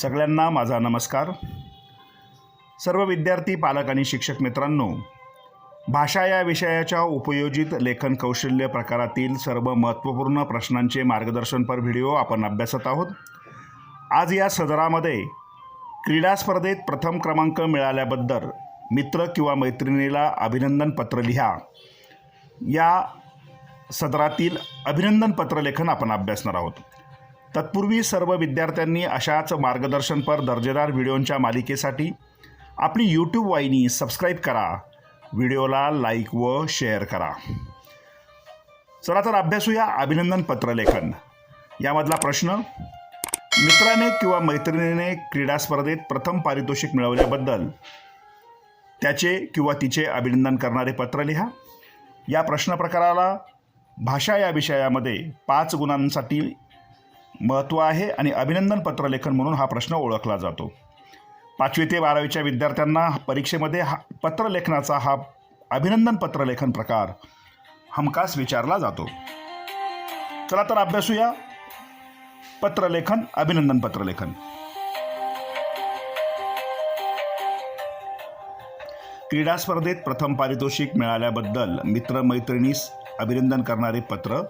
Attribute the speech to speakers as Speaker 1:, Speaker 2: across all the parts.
Speaker 1: सगळ्यांना माझा नमस्कार. सर्व विद्यार्थी पालक आणि शिक्षक मित्रांनो भाषा या विषयाच्या उपयोजित लेखन कौशल्य प्रकारातील सर्व महत्त्वपूर्ण प्रश्नांचे मार्गदर्शनपर व्हिडिओ आपण अभ्यासत आहोत. आज या सदरामध्ये क्रीडा स्पर्धेत प्रथम क्रमांक मिळाल्याबद्दल मित्र किंवा मैत्रिणीला अभिनंदन पत्र लिहा. या सदरातील अभिनंदन पत्रलेखन आपण अभ्यासणार आहोत. तत्पूर्वी सर्व विद्यार्थ्यांनी अशाच मार्गदर्शनपर दर्जेदार व्हिडिओंच्या मालिकेसाठी आपली यूट्यूब वाहिनी सबस्क्राईब करा. व्हिडिओला लाईक व शेअर करा. चला तर अभ्यासूया अभिनंदन पत्रलेखन यामधला प्रश्न मित्राने किंवा मैत्रिणीने क्रीडा स्पर्धेत प्रथम पारितोषिक मिळवल्याबद्दल त्याचे किंवा तिचे अभिनंदन करणारे पत्र लिहा. या प्रश्न प्रकाराला भाषा या विषयामध्ये पाच गुणांसाठी महत्त्व आहे आणि अभिनंदन पत्रलेखन म्हणून हा प्रश्न ओळखला जातो. पाचवी ते बारावीच्या विद्यार्थ्यांना परीक्षेमध्ये हा पत्रलेखनाचा हा अभिनंदन पत्रलेखन प्रकार हमखास विचारला जातो. चला तर अभ्यासूया. पत्रलेखन अभिनंदन पत्रलेखन क्रीडा स्पर्धेत प्रथम पारितोषिक मिळाल्याबद्दल मित्रमैत्रिणीस अभिनंदन करणारे पत्र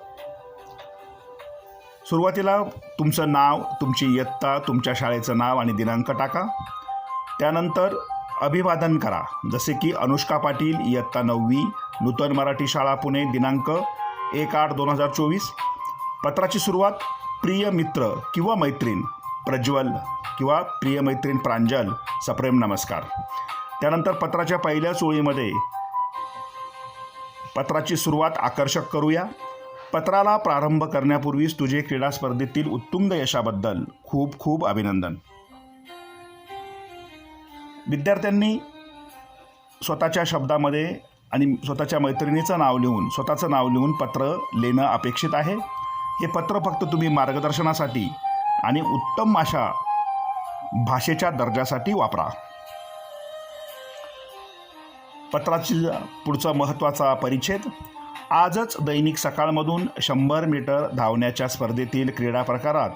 Speaker 1: सुरुवातीला तुमचं नाव तुमची इयत्ता तुमच्या शाळेचं नाव आणि दिनांक टाका. त्यानंतर अभिवादन करा. जसे की अनुष्का पाटील इयत्ता नववी नूतन मराठी शाळा पुणे दिनांक एक आठ दोन हजार चोवीस. पत्राची सुरुवात प्रिय मित्र किंवा मैत्रीण प्रज्वल किंवा प्रिय मैत्रीण प्रांजल सप्रेम नमस्कार. त्यानंतर पत्राच्या पहिल्याच ओळीमध्ये पत्राची सुरुवात आकर्षक करूया. पत्राला प्रारंभ करण्यापूर्वीच तुझे क्रीडा स्पर्धेतील उत्तुंग यशाबद्दल खूप खूप अभिनंदन. विद्यार्थ्यांनी स्वतःच्या शब्दामध्ये आणि स्वतःच्या मैत्रिणीचं नाव लिहून स्वतःचं नाव लिहून पत्र लिहिणं अपेक्षित आहे. हे पत्र फक्त तुम्ही मार्गदर्शनासाठी आणि उत्तम अशा भाषेच्या दर्जासाठी वापरा. पत्राची पुढचा महत्त्वाचा परिच्छेद आजच दैनिक सकाळमधून शंभर मीटर धावण्याच्या स्पर्धेतील क्रीडा प्रकारात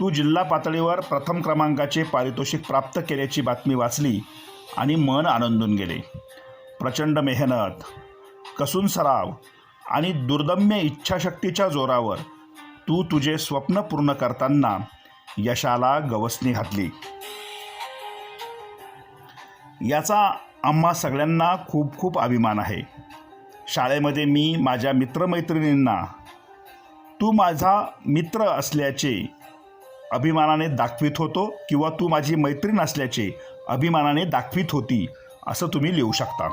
Speaker 1: तू जिल्हा पातळीवर प्रथम क्रमांकाचे पारितोषिक प्राप्त केल्याची बातमी वाचली आणि मन आनंदून गेले. प्रचंड मेहनत कसून सराव आणि दुर्दम्य इच्छाशक्तीच्या जोरावर तू तुझे स्वप्न पूर्ण करताना यशाला गवसणी घातली. याचा आम्हा सगळ्यांना खूप खूप अभिमान आहे. शाळेमध्ये मी माझ्या मित्रमैत्रिणींना तू माझा मित्र असल्याचे अभिमानाने दाखवित होतो किंवा तू माझी मैत्रीण असल्याचे अभिमानाने दाखवित होती असं तुम्ही लिहू शकता.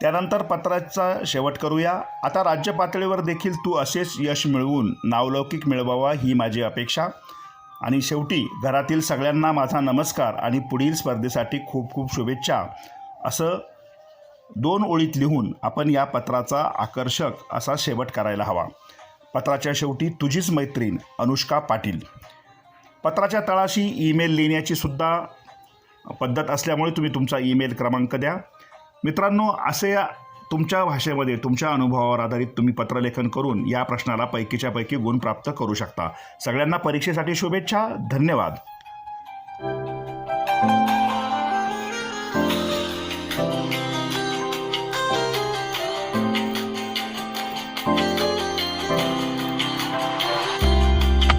Speaker 1: त्यानंतर पत्राचा शेवट करूया. आता राज्य पातळीवर देखील तू असेच यश मिळवून नावलौकिक मिळवावा ही माझी अपेक्षा. आणि शेवटी घरातील सगळ्यांना माझा नमस्कार आणि पुढील स्पर्धेसाठी खूप खूप शुभेच्छा. असं दोन ओळीत लिहून आपण या पत्राचा आकर्षक असा शेवट करायला हवा. पत्राच्या शेवटी तुझीच मैत्रीण अनुष्का पाटील. पत्राच्या तळाशी ईमेल लिहिण्याची सुद्धा पद्धत असल्यामुळे तुम्ही तुमचा ईमेल क्रमांक द्या. मित्रांनो असे या तुमच्या भाषेमध्ये तुमच्या अनुभवावर आधारित तुम्ही पत्रलेखन करून या प्रश्नाला पैकीच्या पैकी गुण प्राप्त करू शकता. सगळ्यांना परीक्षेसाठी शुभेच्छा. धन्यवाद.